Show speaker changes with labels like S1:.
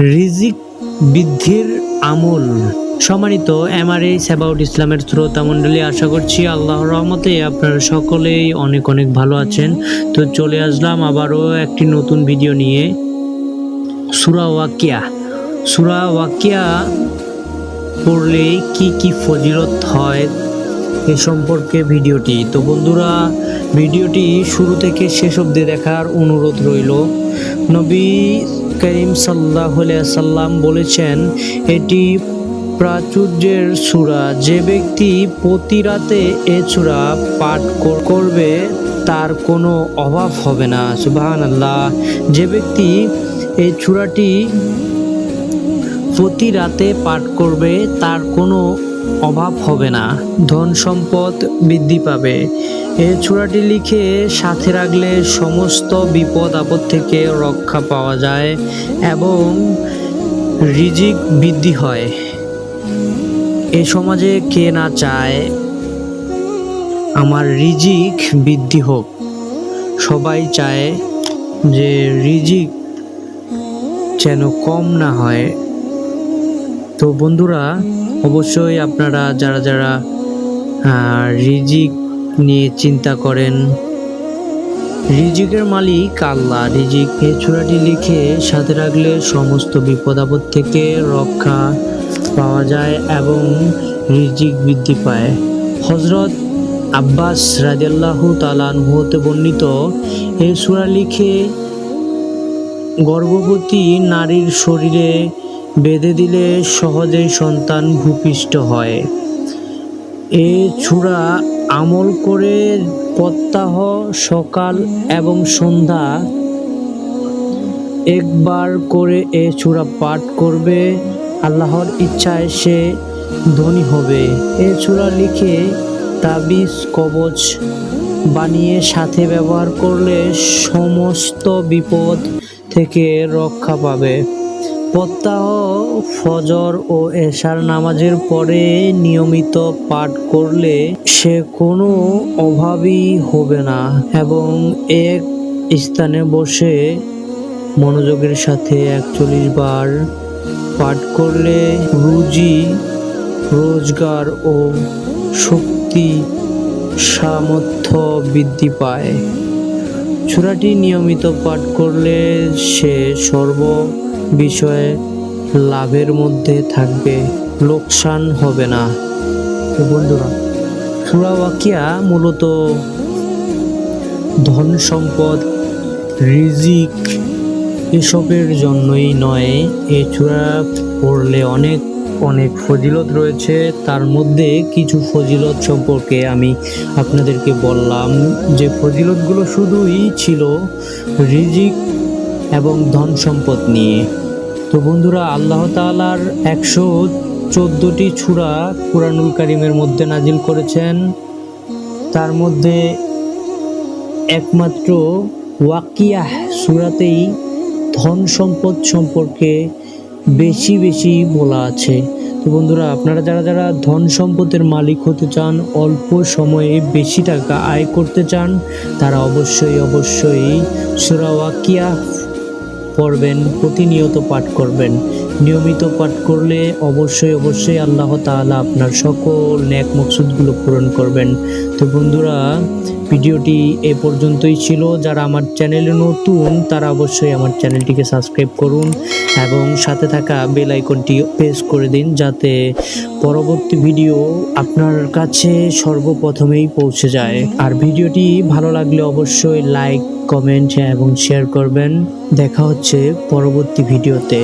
S1: রিজিক বৃদ্ধির আমল। সম্মানিত এমআরএ সেবাউট ইসলামের শ্রোতা মণ্ডলী, আশা করছি আল্লাহর রহমতে আপনারা সকলেই অনেক অনেক ভালো আছেন। তো চলে আসলাম আবারও একটি নতুন ভিডিও নিয়ে। সুরা ওয়াকিয়া। সুরা ওয়াকিয়া পড়লে কি কি ফজিলত হয় এ সম্পর্কে ভিডিওটি। তো বন্ধুরা, ভিডিওটি শুরু থেকে শেষ অবধি দেখার অনুরোধ রইল। নবী করিম সাল্লাহ সাল্লাম বলেছেন, এটি প্রাচুর্যের সূরা। যে ব্যক্তি প্রতি রাতে এ সূরা পাঠ করবে, তার কোনো অভাব হবে না। সুবাহান আল্লাহ যে ব্যক্তি এই সূরাটি প্রতি রাতে পাঠ করবে, তার কোনো অভাব হবে না, ধন সম্পদ বৃদ্ধি পাবে। এই চূড়াটি লিখে সাথে রাখলে সমস্ত বিপদ আপদ থেকে রক্ষা পাওয়া যায় এবং রিজিক বৃদ্ধি হয়। এ সমাজে কে না চায়, আমার রিজিক বৃদ্ধি হোক। সবাই চায় যে রিজিক যেন কম না হয়। তো বন্ধুরা অবশ্যই আপনারা যারা যারা রিজিক নিয়ে চিন্তা করেন, রিজিকের মালিক আল্লাহ। রিজিক এই চূড়াটি লিখে সাথে রাখলে সমস্ত বিপদ আপদ থেকে রক্ষা পাওয়া যায় এবং রিজিক বৃদ্ধি পায়। হজরত আব্বাস রাজিয়াল্লাহু তালানহু হতে বর্ণিত এই সূরা লিখে গর্ভবতী নারীর শরীরে বেঁধে দিলে সহজেই সন্তান ভূপিষ্ঠ হয়। এ ছুরা আমল করে প্রত্যাহ সকাল এবং সন্ধ্যা। একবার করে এ চূড়া পাঠ করবে, আল্লাহর ইচ্ছায় সে ধনী হবে। এ চূড়া লিখে তাবিজ, কবচ বানিয়ে সাথে ব্যবহার করলে সমস্ত বিপদ থেকে রক্ষা পাবে। প্রত্যাহ ফজর ও এশার নামাজের পরে নিয়মিত পাঠ করলে সে কোনো অভাবই হবে না এবং এক স্থানে বসে মনোযোগের সাথে একচল্লিশ বার পাঠ করলে রুজি, রোজগার ও শক্তি সামর্থ্য বৃদ্ধি পায়। সূরাটি নিয়মিত পাঠ করলে সে সর্ব বিষয়ে লাভের মধ্যে থাকবে, লোকসান হবে না। বন্ধুরা সূরা ওয়াকিয়া মূলত ধন সম্পদ রিজিক এসবের জন্যই নয়। এই চূড়া পড়লে অনেক অনেক ফজিলত রয়েছে। তার মধ্যে কিছু ফজিলত সম্পর্কে আমি আপনাদেরকে বললাম। যে ফজিলতগুলো শুধুই ছিল, রিজিক এবং ধন সম্পদ নিয়ে। তো বন্ধুরা, আল্লাহ তাআলার একশো চোদ্দোটি ছুরা কুরআনুল কারিমের মধ্যে নাজিল করেছেন। তার মধ্যে একমাত্র ওয়াকিয়াহ সুরাতেই ধন সম্পদ সম্পর্কে বেশি বেশি বলা আছে। তো বন্ধুরা, আপনারা যারা যারা ধন সম্পদের মালিক হতে চান, অল্প সময়ে বেশি টাকা আয় করতে চান, তারা অবশ্যই অবশ্যই সুরা ওয়াকিয়া পড়বেন প্রতিনিয়ত পাঠ করবেন। নিয়মিত পাঠ করলে অবশ্যই অবশ্যই আল্লাহ তাআলা আপনার সকল ন্যাক মকসুদগুলো পূরণ করবেন। তো বন্ধুরা, ভিডিওটি এ পর্যন্তই ছিল। যারা আমার চ্যানেলে নতুন, তারা অবশ্যই আমার চ্যানেলটিকে সাবস্ক্রাইব করুন এবং সাথে থাকা বেল আইকনটি প্রেস করে দিন যাতে পরবর্তী ভিডিও আপনার কাছে সর্বপ্রথমেই পৌঁছে যায়। আর ভিডিওটি ভালো লাগলে অবশ্যই লাইক, কমেন্ট এবং শেয়ার করবেন। দেখা হচ্ছে পরবর্তী ভিডিওতে।